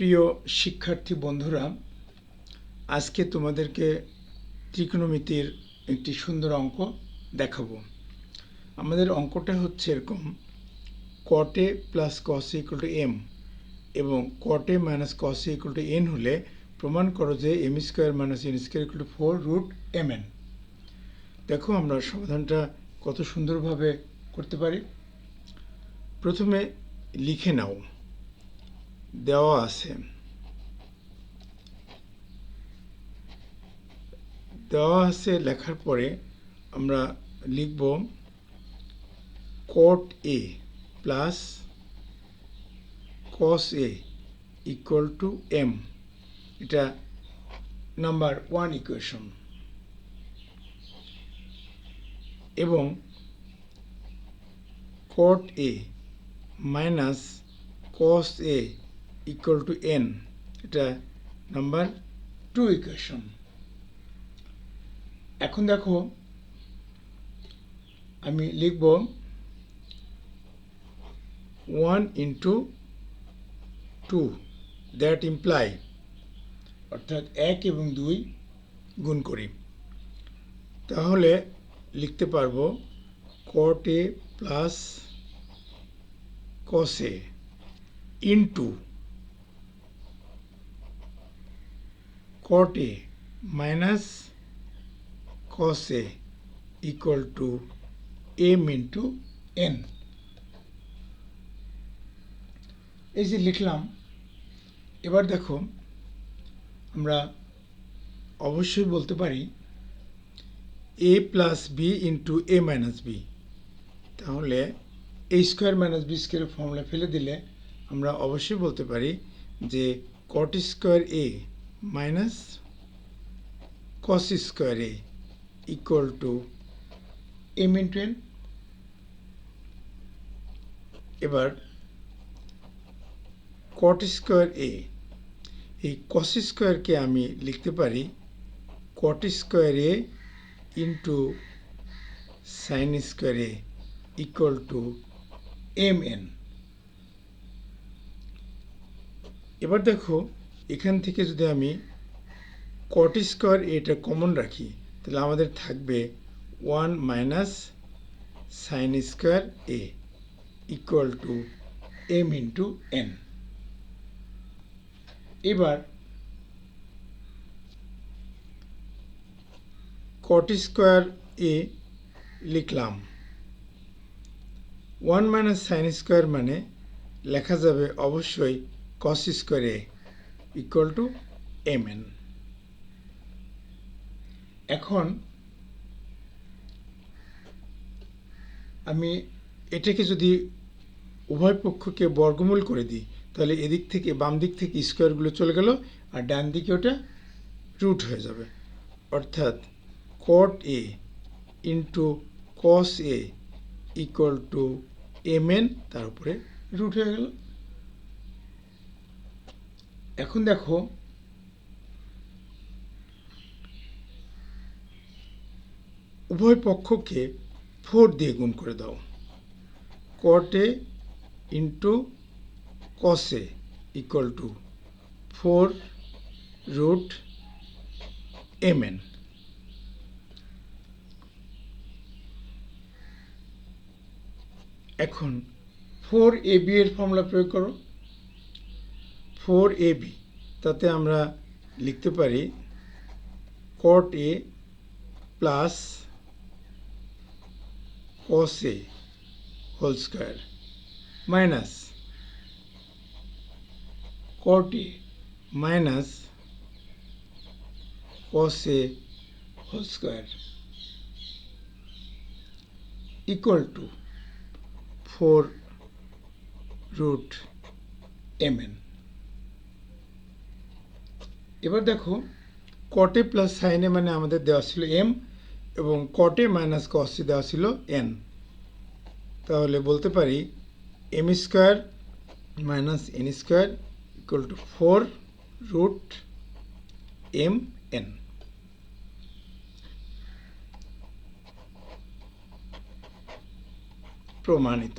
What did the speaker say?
প্রিয় শিক্ষার্থী বন্ধুরা, আজকে তোমাদেরকে ত্রিকোণমিতির একটি সুন্দর অঙ্ক দেখাবো। আমাদের অঙ্কটা হচ্ছে এরকম কটে plus cos equal to M এবং কটে minus cos equal to N হলে প্রমাণ করো যে M square minus N square equal to four root M N দেখো আমরা সমাধানটা কত সুন্দরভাবে করতে পারি। প্রথমে লিখে নাও। দেওয়া আছে দেওয়া আছে লেখার পরে আমরা লিখব cot A plus cos A equal to M এটা নাম্বার ওয়ান ইকুয়েশন এবং cot A minus cos A equal to N এটা নাম্বার টু ইকুয়েশন এখন দেখো, আমি লিখব one into two that imply অর্থাৎ এক এবং দুই গুণ করি। তাহলে লিখতে পারব cot A plus কসে into cot a minus cos a equal to m into n এই যে লিখলাম, এবার দেখো, আমরা অবশ্যই বলতে পারি A plus B into A minus B তাহলে A square minus B square formula ফেলে দিলে আমরা অবশ্যই বলতে পারি যে cot square A minus cos square A equal to M into N এবার কট স্কোয়ার এ এই কস স্কোয়ারকে আমি লিখতে পারি cot square A into sine square A equal to M N এবার দেখো এখান থেকে যদি আমি কট স্কোয়ার এটা কমন রাখি, তাহলে আমাদের থাকবে one minus sine square A equal to M into N এবার কট স্কোয়ার এ লিখলাম। ওয়ান মাইনাস সাইন স্কোয়ার মানে লেখা যাবে অবশ্যই cos square A equal to M N এখন আমি এটাকে যদি উভয় পক্ষকে বর্গমূল করে দিই, তাহলে এদিক থেকে, বাম দিক থেকে স্কোয়ারগুলো চলে গেল আর ডান দিকে ওটা রুট হয়ে যাবে। অর্থাৎ cot A into cos A equal to M N তার উপরে রুট হয়ে গেল। এখন দেখো, উভয় পক্ষকে ফোর দিয়ে গুণ করে দাও। কটে into কসে equal to four root M N এখন ফোর এ বি এর ফর্মুলা প্রয়োগ করো। ফোর এ বি, তাতে আমরা লিখতে পারি cot A plus cos A whole square minus cot A minus A whole square equal to four root M N এবার দেখো কটে প্লাস সাইনে মানে আমাদের দেওয়া ছিল এম এবং কটে মাইনাস কসে দেওয়া ছিল এন তাহলে বলতে পারি M square minus N square equal to four root M N প্রমাণিত।